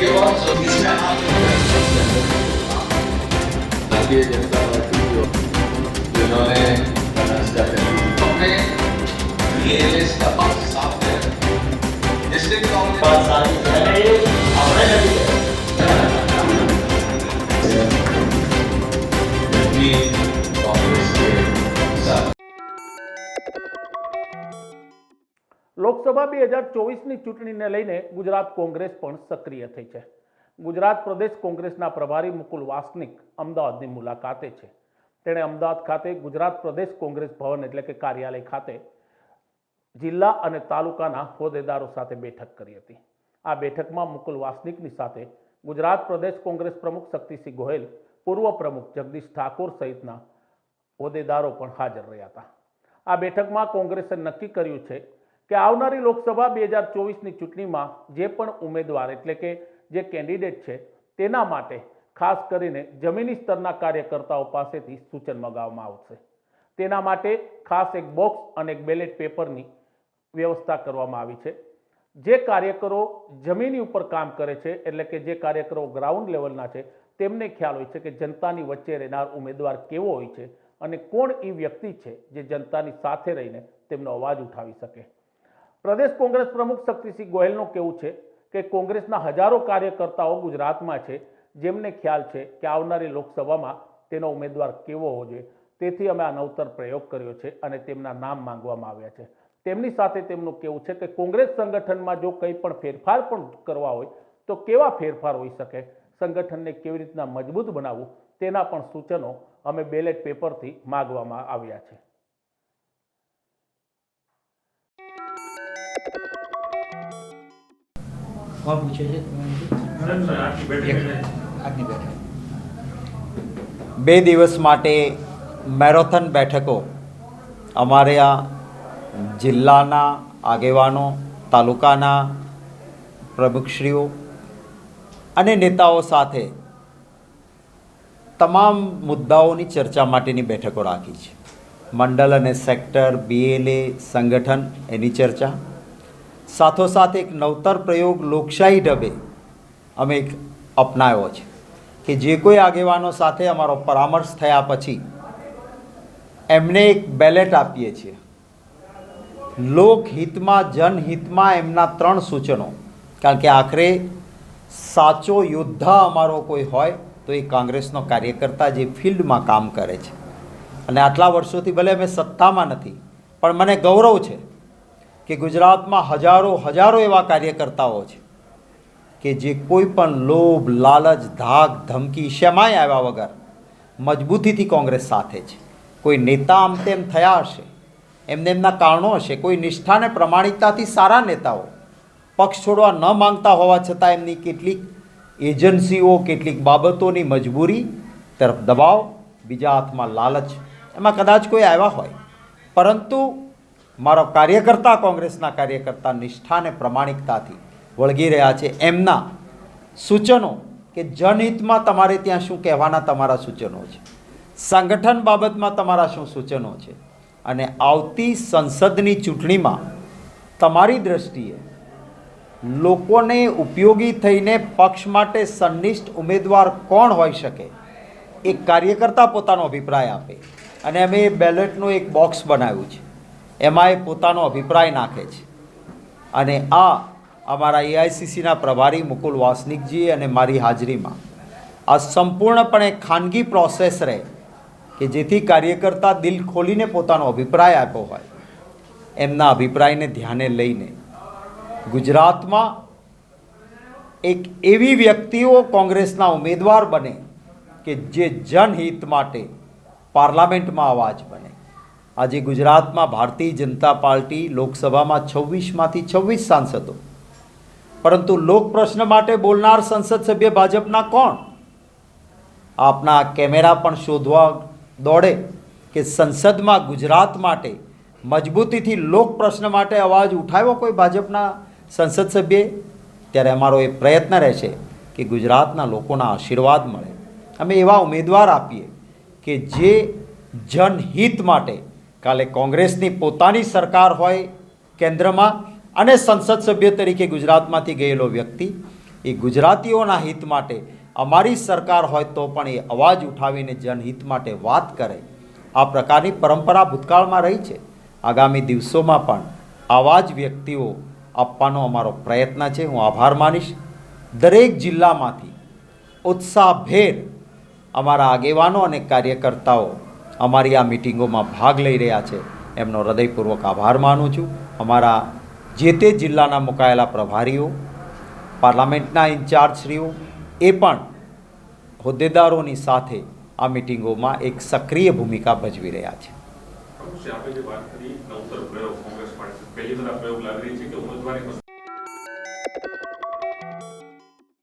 io sono disperato la piedi andava al figlio non è stata più come viene sta Lok Sabha બે હજાર ચોવીસની ચૂંટણીને લઈને ગુજરાત કોંગ્રેસ પણ સક્રિય થઈ છે. ગુજરાત પ્રદેશ કોંગ્રેસના પ્રભારી મુકુલ વાસનિક અમદાવાદની મુલાકાતે છે. તેણે અમદાવાદ ખાતે ગુજરાત પ્રદેશ કોંગ્રેસ ભવન એટલે કે કાર્યાલય ખાતે જિલ્લા અને તાલુકાના હોદ્દેદારો સાથે બેઠક કરી હતી. આ બેઠકમાં મુકુલ વાસનિકની સાથે ગુજરાત પ્રદેશ કોંગ્રેસ પ્રમુખ શક્તિસિંહ ગોહેલ, પૂર્વ પ્રમુખ જગદીશ ઠાકોર સહિતના હોદ્દેદારો પણ હાજર રહ્યા હતા. આ બેઠકમાં કોંગ્રેસે નક્કી કર્યું છે કે આવનારી લોકસભા બે હજાર ચોવીસની ચૂંટણીમાં જે પણ ઉમેદવાર એટલે કે જે કેન્ડિડેટ છે તેના માટે ખાસ કરીને જમીની સ્તરના કાર્યકર્તાઓ પાસેથી સૂચન મગાવવામાં આવશે. તેના માટે ખાસ એક બોક્સ અને એક બેલેટ પેપરની વ્યવસ્થા કરવામાં આવી છે. જે કાર્યકરો જમીની ઉપર કામ કરે છે એટલે કે જે કાર્યકરો ગ્રાઉન્ડ લેવલના છે તેમને ખ્યાલ હોય છે કે જનતાની વચ્ચે રહેનાર ઉમેદવાર કેવો હોય છે અને કોણ એ વ્યક્તિ છે જે જનતાની સાથે રહીને તેમનો અવાજ ઉઠાવી શકે. પ્રદેશ કોંગ્રેસ પ્રમુખ શક્તિસિંહ ગોહિલનું કહેવું છે કે કોંગ્રેસના હજારો કાર્યકર્તાઓ ગુજરાતમાં છે? જેમને ખ્યાલ છે કે આવનારી લોકસભામાં તેનો ઉમેદવાર કેવો હોવો તેથી અમે આ નવતર પ્રયોગ કર્યો છે અને તેમના નામ માંગવામાં આવ્યા છે. તેમની સાથે તેમનું કહેવું છે કે કોંગ્રેસ સંગઠનમાં જો કંઈ પણ ફેરફાર પણ કરવા હોય, તો કેવા ફેરફાર હોઈ શકે? સંગઠનને કેવી રીતના મજબૂત બનાવવું? તેના પણ સૂચનો અમે બેલેટ પેપરથી માગવામાં આવ્યા છે. કોણ પૂછે છે? બે દિવસ માટે મેરોથન બેઠકો અમારે આ જિલ્લાના આગેવાનો, તાલુકાના પ્રમુખશ્રીઓ અને નેતાઓ સાથે તમામ મુદ્દાઓની ચર્ચા માટેની બેઠકો રાખી છે. મંડળ અને સેક્ટર બીએલએ સંગઠન, એની ચર્ચા. સાથોસાથ એક નવતર પ્રયોગ લોકશાહી ઢબે અમે એક અપનાવ્યો છે કે જે કોઈ આગેવાનો સાથે અમારો પરામર્શ થયા પછી એમને એક બેલેટ આપીએ છીએ. લોકહિતમાં, જનહિતમાં એમના ત્રણ સૂચનો. કારણ કે આખરે સાચો યોદ્ધા અમારો કોઈ હોય તો એ કોંગ્રેસનો કાર્યકર્તા જે ફિલ્ડમાં કામ કરે છે. અને આટલા વર્ષોથી ભલે અમે સત્તામાં નથી, પણ મને ગૌરવ છે કે ગુજરાતમાં હજારો હજારો એવા કાર્યકર્તાઓ છે કે જે કોઈ પણ લોભ, લાલચ, ધાક, ધમકી, શેમાય આવ્યા વગર મજબૂતીથી કોંગ્રેસ સાથે છે. કોઈ નેતા આમ તેમ થયા હશે, એમને એમના કારણો હશે, કોઈ નિષ્ઠાને પ્રમાણિકતાથી સારા નેતાઓ પક્ષ છોડવા ન માંગતા હોવા છતાં એમની કેટલીક એજન્સીઓ, કેટલીક બાબતોની મજબૂરી તરફ દબાવ, બીજા હાથમાં લાલચ, એમાં કદાચ કોઈ આવ્યા હોય. પરંતુ મારો કાર્યકર્તા કોંગ્રેસના કાર્યકર્તા નિષ્ઠા અને પ્રમાણિકતાથી વળગી રહ્યા છે. એમના સૂચનો કે જનહિતમાં તમારે ત્યાં શું કહેવાના તમારા સૂચનો છે. સંગઠન બાબતમાં તમારા શું સૂચનો છે. અને આવતી સંસદની ચૂંટણીમાં તમારી દ્રષ્ટિએ લોકોને ઉપયોગી થઈને પક્ષ માટે સંનિષ્ઠ ઉમેદવાર કોણ હોઈ શકે એ કાર્યકર્તા પોતાનો અભિપ્રાય આપે. અને અમે એ બેલેટનું એક બોક્સ બનાવ્યું છે. એમાં એ પોતાનો અભિપ્રાય નાખે છે. અને આ અમારા એઆઈસીસીના પ્રભારી મુકુલ વાસનિકજી અને મારી હાજરીમાં. આ સંપૂર્ણપણે ખાનગી પ્રોસેસ રહે કે જેથી કાર્યકર્તા દિલ ખોલીને પોતાનો અભિપ્રાય આપ્યો હોય. એમના અભિપ્રાયને ધ્યાને લઈને ગુજરાતમાં એક એવી વ્યક્તિઓ કોંગ્રેસના ઉમેદવાર બને કે જે જનહિત માટે પાર્લામેન્ટમાં અવાજ બને. આજે ગુજરાતમાં ભારતીય જનતા પાર્ટી લોકસભામાં છવ્વીસમાંથી છવ્વીસ સાંસદો. પરંતુ લોક પ્રશ્ન માટે બોલનાર સંસદ સભ્ય ભાજપના કોણ? આપના કેમેરા પણ શોધવા દોડે કે સંસદમાં ગુજરાત માટે મજબૂતીથી લોક પ્રશ્ન માટે અવાજ ઉઠાવ્યો કોઈ ભાજપના સંસદ સભ્યે? ત્યારે અમારો એ પ્રયત્ન રહેશે કે ગુજરાતના લોકોના આશીર્વાદ મળે. અમે એવા ઉમેદવાર આપીએ કે જે જનહિત માટે કાલે કોંગ્રેસની પોતાની સરકાર હોય કેન્દ્રમાં અને સંસદ સભ્ય તરીકે ગુજરાતમાંથી ગયેલો વ્યક્તિ, એ ગુજરાતીઓના હિત માટે અમારી સરકાર હોય તો પણ એ અવાજ ઉઠાવીને જનહિત માટે વાત કરે. આ પ્રકારની પરંપરા ભૂતકાળમાં રહી છે. આગામી દિવસોમાં પણ આવા જ વ્યક્તિઓ આપવાનો અમારો પ્રયત્ન છે. હું આભાર માનીશ. દરેક જિલ્લામાંથી ઉત્સાહભેર અમારા આગેવાનો અને કાર્યકર્તાઓ અમારી આ મિટિંગોમાં ભાગ લઈ રહ્યા છે. એમનો હૃદયપૂર્વક આભાર માનું છું. અમારા જે તે જિલ્લાના મુકાયેલા પ્રભારીઓ, પાર્લામેન્ટના ઇન્ચાર્જશ્રીઓ, એ પણ હોદ્દેદારોની સાથે આ મિટિંગોમાં એક સક્રિય ભૂમિકા ભજવી રહ્યા છે. આપણે જે વાત કરી, નવતર પ્રયોગ કોંગ્રેસ પાર્ટી પહેલી વાર પ્રયોગ લાગી રહી છે કે ઉમેદવારી